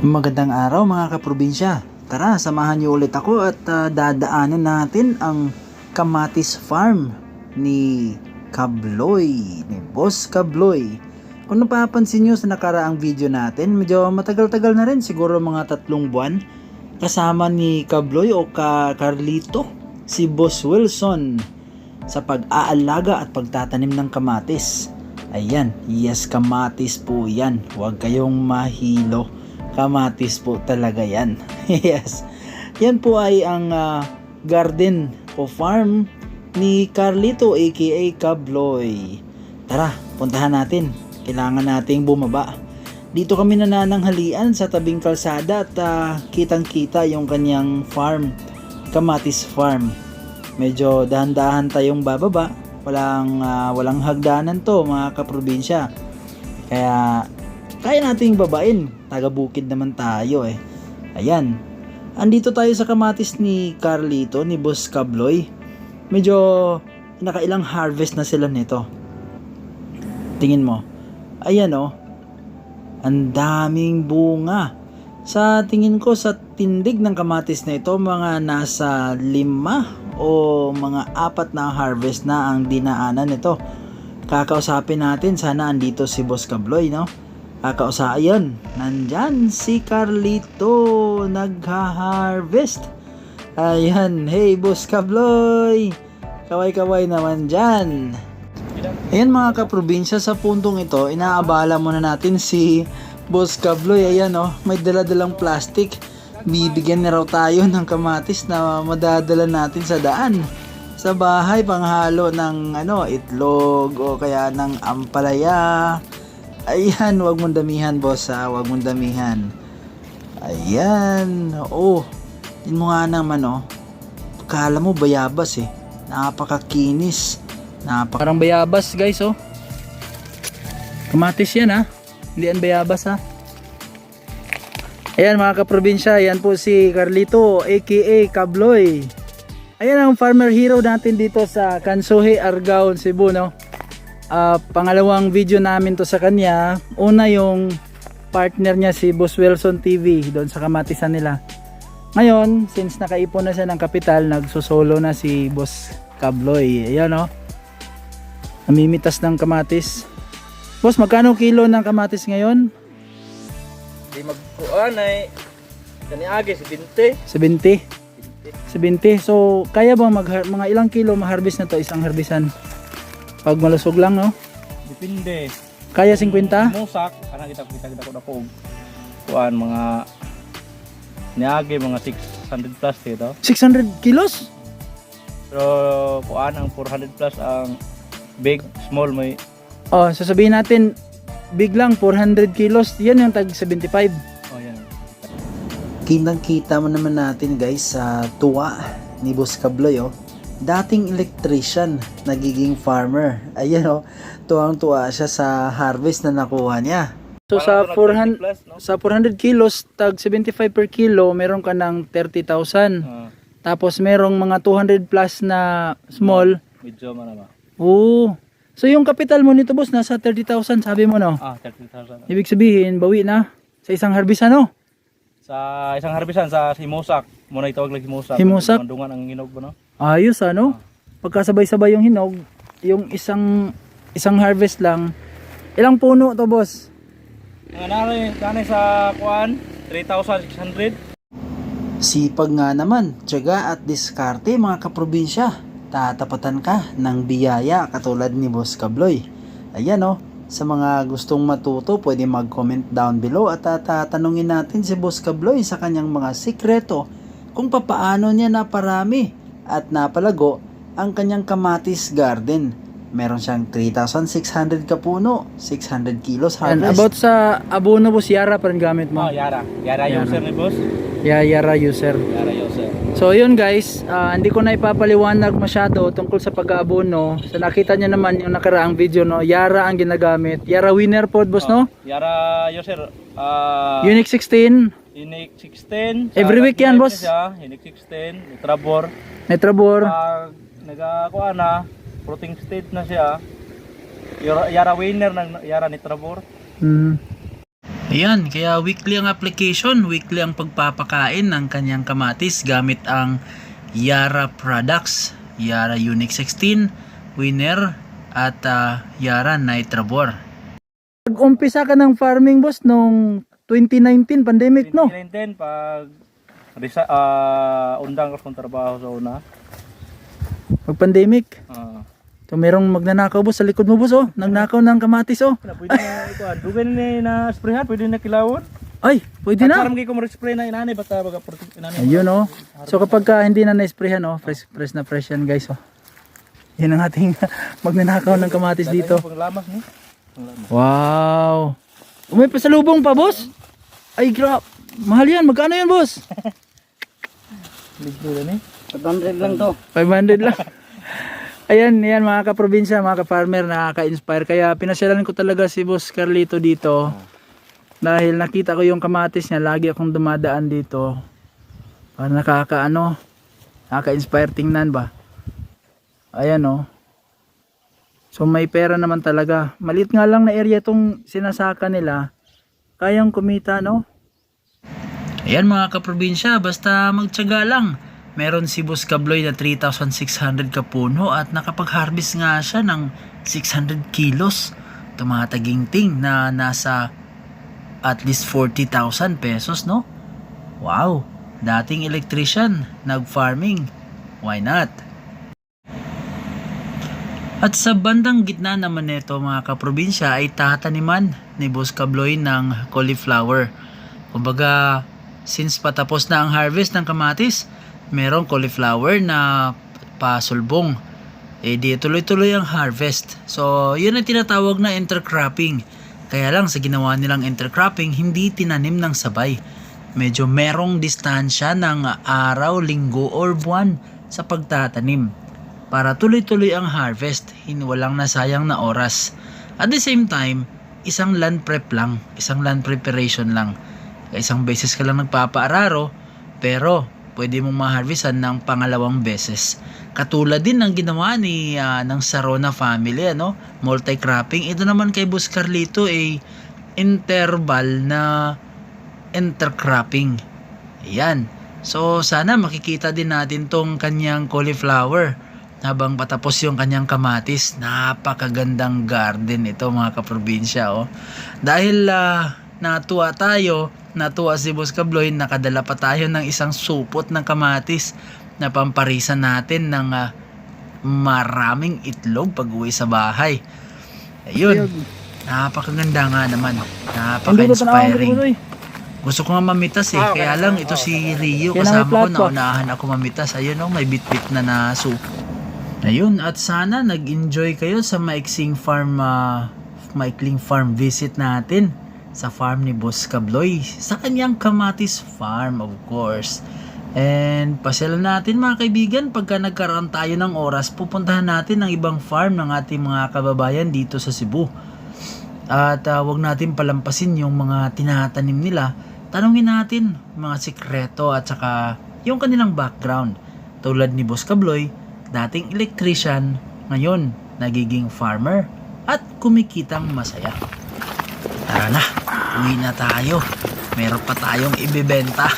Magandang araw mga kaprobinsya. Tara, samahan niyo ulit ako at ah, dadaanan natin ang Kamatis Farm ni Kabloy, ni Boss Kabloy. Kung napapansin niyo sa nakaraang video natin, medyo matagal-tagal na rin, siguro mga tatlong buwan. Kasama ni Kabloy o ka Carlito, si Boss Wilson sa pag-aalaga at pagtatanim ng kamatis. Ayan, yes kamatis po yan. Huwag kayong mahilo. Kamatis po talaga yan. yes. Yan po ay ang ah, garden o farm ni Carlito aka Kabloy. Tara, puntahan natin. Kailangan nating bumaba. Dito kami nanananghalian sa tabing kalsada at ah, kitang-kita yung kanyang farm, Kamatis Farm. Medyo dahan-dahan tayong bababa. Walang ah, walang hagdanan to mga kaprobinsya. Kaya kaya nating babain. Taga bukid naman tayo eh. Ayan. Andito tayo sa kamatis ni Carlito, ni Boss Kabloy. Medyo nakailang harvest na sila nito. Tingin mo. Ayan oh. Ang daming bunga. Sa tingin ko sa tindig ng kamatis na ito, mga nasa lima o mga apat na harvest na ang dinaanan nito. Kakausapin natin, sana andito si Boss Kabloy, no? Kakausa, ayun, nandyan si Carlito, nagha-harvest. Ayan, hey Boss Kabloy, kaway-kaway naman dyan. Ayan mga kaprobinsya, sa puntong ito, inaabala muna natin si Boss Kabloy. Ayan oh, may daladalang plastic. Bibigyan na raw tayo ng kamatis na madadala natin sa daan. Sa bahay, panghalo ng ano, itlog o kaya ng ampalaya. Ayan, wag mong damihan boss ha, wag mong damihan. Ayan, oh, yun mo nga naman oh. Kala mo bayabas eh. Napakakinis. Napaka Parang bayabas guys oh. Kamatis yan ha. Hindi yan bayabas ha. Ayan mga kaprobinsya, yan po si Carlito aka Kabloy. Ayan ang farmer hero natin dito sa Kansuhe, Argao, Cebu no. Ah, pangalawang video namin to sa kanya. Una yung partner niya si Boss Wilson TV doon sa kamatisan nila. Ngayon, since nakaipon na siya ng kapital, nagsusolo na si Boss Kabloy. Ayan no. Namimitas ng kamatis. Boss, magkano kilo ng kamatis ngayon? Di magkuan ay kani agi si Binte. 70. 70. So, kaya ba mag mga ilang kilo ma-harvest na to isang harbisan? Pag malusog lang, no? Depende. Kaya 50? Musak ana kita kita kita ko dako. Kuan mga niagi mga 600 plus dito. 600 kilos? Pero kuan ang 400 plus ang big small may Oh, sasabihin natin, big lang, 400 kilos. Yan yung tag 75. oh yan. Kitang-kita mo naman natin guys sa tuwa ni Boss Kabloy oh. Dating electrician, nagiging farmer. Ayan oh, tuwang-tuwa siya sa harvest na nakuha niya. So sa 400 plus no. sa 400 kilos, tag 75 per kilo, meron ka ng 30,000. Ah, Tapos merong mga 200 plus na small. medyo man ba. Oo. So yung kapital mo nito boss, nasa 30,000 sabi mo no? Ah, 30,000. Ibig sabihin, bawi na sa isang harvest ano? Sa isang harbisan sa Himusak, mo na itawag lang Himusak. Himusak? Mandungan ang hinog ba no? Ayos ano? Pagkasabay-sabay yung hinog, yung isang isang harvest lang. Ilang puno to boss? Nanay, nanay sa kuan 3,600. Sipag nga naman, tiyaga at diskarte mga kaprobinsya. Tatapatan ka ng biyaya katulad ni Boss Kabloy. Ayan oh, sa mga gustong matuto, pwede mag-comment down below at tatanungin natin si Boss Kabloy sa kanyang mga sikreto kung papaano niya naparami at napalago ang kanyang kamatis garden. Meron siyang 3,600 kapuno, 600 kilos harvest. about sa abono boss, Yara pa rin gamit Oh, Yara. Yara Yara. user ni boss. Yeah, Yara user. Yara user. So yun guys, ah, hindi ko na ipapaliwanag masyado tungkol sa pag-aabono. So nakita niyo naman yung nakaraang video no, Yara ang ginagamit. Yara winner pod boss no? Yara user. Ah, Unique 16, Unique 16. Every week yan, boss. Siya, Unique 16. Nitrabor. Netrabor. Pag nagakuha na, fruiting state na siya. Yara, Yara winner ng Yara Nitrabor. Mm. Ayan, kaya weekly ang application, weekly ang pagpapakain ng kanyang kamatis gamit ang Yara products, Yara Unique 16, Winner, at ah, Yara Nitrabor. Nag-umpisa ka ng farming boss nung 2019 pandemic no? 2010 pag resa, ah, undang ko sa trabaho sa una. Pag pandemic. Ah. So merong magnanakaw boss sa likod mo boss oh. Nagnakaw ng kamatis oh. Na, pwede na ito. Dugay na na sprayhan, pwede na kilawon. Ay, pwede na. Parang ko spray na inani basta baga inani. Ayun oh. So kapag ka hindi na na-sprayhan oh, fresh, fresh na fresh yan guys oh. Yan ang ating magnanakaw ng kamatis dito. Pang lamas ni. Pang lamas. Wow. May pasalubong pa boss? Ay grab. Mahal yan. Magkano yan boss? Libre na ni. 500 lang to. 500 lang. Ayan, yan mga kaprobinsya, mga ka-farmer, nakaka-inspire. Kaya pinasyalan ko talaga si Boss Carlito dito. Dahil nakita ko yung kamatis niya, lagi akong dumadaan dito. Para nakaka-ano, nakaka-inspire tingnan ba. Ayan oh. So may pera naman talaga. Malit nga lang na area itong sinasaka nila. Kayang kumita no? Ayan mga kaprobinsya, basta magtyaga lang. Meron si Boss Kabloy na 3,600 kapuno at nakapag-harvest nga siya ng 600 kilos. Tumataginting na nasa at least 40,000 pesos, no? Wow! Dating electrician, nag-farming. Why not? At sa bandang gitna naman nito mga kaprobinsya ay tataniman ni Boss Kabloy ng cauliflower. Kumbaga, since patapos na ang harvest ng kamatis, merong cauliflower na pasulbong. Eh di tuloy-tuloy ang harvest. So, yun ang tinatawag na intercropping. Kaya lang sa ginawa nilang intercropping, hindi tinanim ng sabay. Medyo merong distansya ng araw, linggo, or buwan sa pagtatanim para tuloy-tuloy ang harvest, hin walang nasayang na oras. At the same time, isang land prep lang, isang land preparation lang. Isang beses ka lang nagpapaararo, pero pwede mong ma-harvestan ng pangalawang beses. Katulad din ng ginawa ni ah, ng Sarona family, ano, multi-cropping. Ito naman kay Boss Carlito ay interval na intercropping. Ayan. So sana makikita din natin tong kanyang cauliflower habang patapos yung kanyang kamatis. Napakagandang garden ito mga kaprobinsya. Oh. Dahil ah, natuwa tayo, natuwa si Boss Kabloy, nakadala pa tayo ng isang supot ng kamatis na pamparisan natin ng ah, maraming itlog pag uwi sa bahay. Ayun. Napakaganda nga naman. Napaka-inspiring. Gusto ko nga mamitas eh. Ah, Kaya lang ito si Rio kasama ko naunahan ako mamitas. Ayun oh, may bit-bit na na soup. Ayun, at sana nag-enjoy kayo sa maiksing farm ah, maikling farm visit natin sa farm ni Boss Kabloy sa kanyang Kamatis Farm of course. And pasyalan natin mga kaibigan pagka nagkaroon tayo ng oras pupuntahan natin ang ibang farm ng ating mga kababayan dito sa Cebu. At ah, wag natin palampasin yung mga tinatanim nila. Tanungin natin mga sikreto at saka yung kanilang background. Tulad ni Boss Kabloy, dating electrician, ngayon nagiging farmer at kumikitang masaya. Tara na, uwi na tayo. Meron pa tayong ibibenta.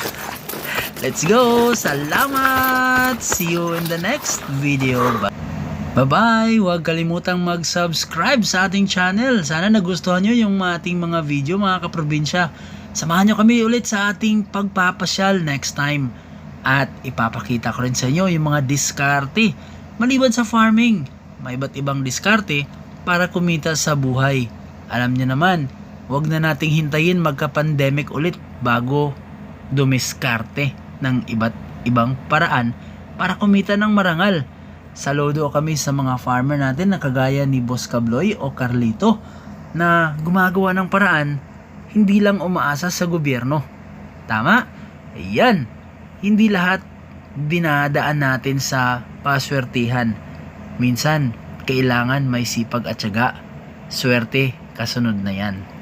Let's go! Salamat! See you in the next video. Bye! Bye-bye! Huwag kalimutang mag-subscribe sa ating channel. Sana nagustuhan nyo yung ating mga video mga kaprobinsya. Samahan nyo kami ulit sa ating pagpapasyal next time. At ipapakita ko rin sa inyo yung mga diskarte. Maliban sa farming, may iba't ibang diskarte para kumita sa buhay. Alam nyo naman, huwag na nating hintayin magka-pandemic ulit bago dumiskarte ng iba't ibang paraan para kumita ng marangal. Saludo kami sa mga farmer natin na kagaya ni Boss Kabloy o Carlito na gumagawa ng paraan hindi lang umaasa sa gobyerno. Tama? Ayan. Hindi lahat dinadaan natin sa paswertihan. Minsan, kailangan may sipag at syaga. Swerte, kasunod na yan.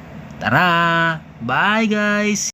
Tara! Bye guys!